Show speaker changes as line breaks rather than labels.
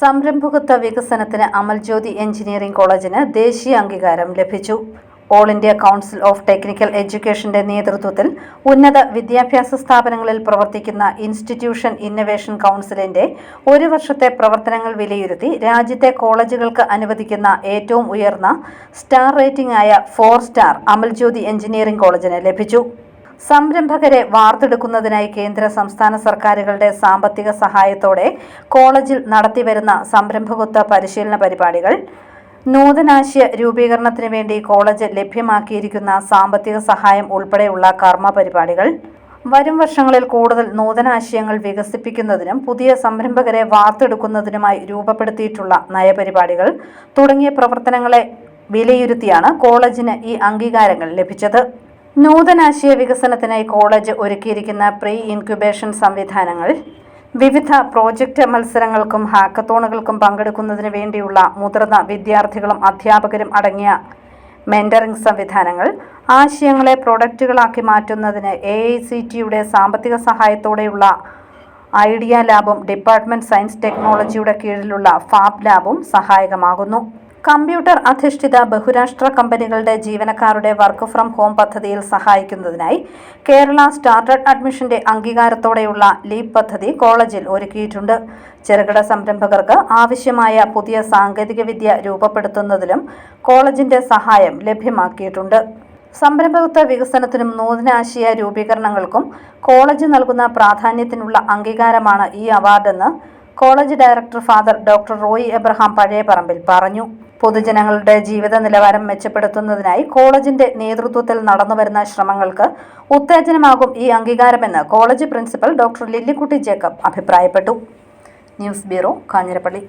സംരംഭകത്വ വികസനത്തിന് അമൽജ്യോതി എഞ്ചിനീയറിംഗ് കോളേജിന് ദേശീയ അംഗീകാരം ലഭിച്ചു. All India council of technical എഡ്യൂക്കേഷന്റെ നേതൃത്വത്തിൽ ഉന്നത വിദ്യാഭ്യാസ സ്ഥാപനങ്ങളിൽ പ്രവർത്തിക്കുന്ന ഇൻസ്റ്റിറ്റ്യൂഷൻ ഇന്നവേഷൻ കൗൺസിലിന്റെ ഒരു വർഷത്തെ പ്രവർത്തനങ്ങൾ വിലയിരുത്തി രാജ്യത്തെ കോളേജുകൾക്ക് അനുവദിക്കുന്ന ഏറ്റവും ഉയർന്ന സ്റ്റാർ റേറ്റിംഗ് ആയ ഫോർ സ്റ്റാർ അമൽജ്യോതി എഞ്ചിനീയറിംഗ് കോളേജിന് ലഭിച്ചു. സംരംഭകരെ വാർത്തെടുക്കുന്നതിനായി കേന്ദ്ര സംസ്ഥാന സർക്കാരുകളുടെ സാമ്പത്തിക സഹായത്തോടെ കോളേജിൽ നടത്തിവരുന്ന സംരംഭകത്വ പരിശീലന പരിപാടികൾ നൂതനാശയ രൂപീകരണത്തിന് വേണ്ടി കോളേജ് ലഭ്യമാക്കിയിരിക്കുന്ന സാമ്പത്തിക സഹായം ഉൾപ്പെടെയുള്ള കർമ്മ പരിപാടികൾ വരും വർഷങ്ങളിൽ കൂടുതൽ നൂതനാശയങ്ങൾ വികസിപ്പിക്കുന്നതിനും പുതിയ സംരംഭകരെ വാർത്തെടുക്കുന്നതിനുമായി രൂപപ്പെടുത്തിയിട്ടുള്ള നയപരിപാടികൾ തുടങ്ങിയ പ്രവർത്തനങ്ങളെ വിലയിരുത്തിയാണ് കോളേജിന് ഈ അംഗീകാരങ്ങൾ ലഭിച്ചത്. നൂതനാശയ വികസനത്തിനായി കോളേജ് ഒരുക്കിയിരിക്കുന്ന പ്രീ ഇൻക്യുബേഷൻ സംവിധാനങ്ങൾ വിവിധ പ്രോജക്റ്റ് മത്സരങ്ങൾക്കും ഹാക്കത്തോണുകൾക്കും പങ്കെടുക്കുന്നതിന് വേണ്ടിയുള്ള മുതിർന്ന വിദ്യാർത്ഥികളും അധ്യാപകരും അടങ്ങിയ മെന്ററിംഗ് സംവിധാനങ്ങൾ ആശയങ്ങളെ പ്രൊഡക്റ്റുകളാക്കി മാറ്റുന്നതിന് എ ഐ സി ടിയുടെ സാമ്പത്തിക സഹായത്തോടെയുള്ള ഐഡിയ ലാബും ഡിപ്പാർട്ട്മെന്റ് സയൻസ് ടെക്നോളജിയുടെ കീഴിലുള്ള ഫാബ് ലാബും സഹായകമാകുന്നു. കമ്പ്യൂട്ടർ അധിഷ്ഠിത ബഹുരാഷ്ട്ര കമ്പനികളുടെ ജീവനക്കാരുടെ വർക്ക് ഫ്രം ഹോം പദ്ധതിയിൽ സഹായിക്കുന്നതിനായി കേരള സ്റ്റാർട്ടപ്പ് അഡ്മിഷന്റെ അംഗീകാരത്തോടെയുള്ള ലീപ് പദ്ധതി കോളേജിൽ ഒരുക്കിയിട്ടുണ്ട്. ചെറുകിട സംരംഭകർക്ക് ആവശ്യമായ പുതിയ സാങ്കേതികവിദ്യ രൂപപ്പെടുത്തുന്നതിലും കോളേജിന്റെ സഹായം ലഭ്യമാക്കിയിട്ടുണ്ട്. സംരംഭകത്വ വികസനത്തിനും നൂതനാശയ രൂപീകരണങ്ങൾക്കും കോളേജ് നൽകുന്ന പ്രാധാന്യത്തിനുള്ള അംഗീകാരമാണ് ഈ അവാർഡെന്ന് college director father doctor Roy Abraham Pazhayaparambil പറഞ്ഞു. പൊതുജനങ്ങളുടെ ജീവിത നിലവാരം മെച്ചപ്പെടുത്തുന്നതിനായി കോളേജിന്റെ നേതൃത്വത്തിൽ നടന്നുവരുന്ന ശ്രമങ്ങൾക്ക് ഉത്തേജനമാകും ഈ അംഗീകാരമെന്ന് college principal doctor Lillikutty Jacob അഭിപ്രായപ്പെട്ടു. News bureau Kanjirappally.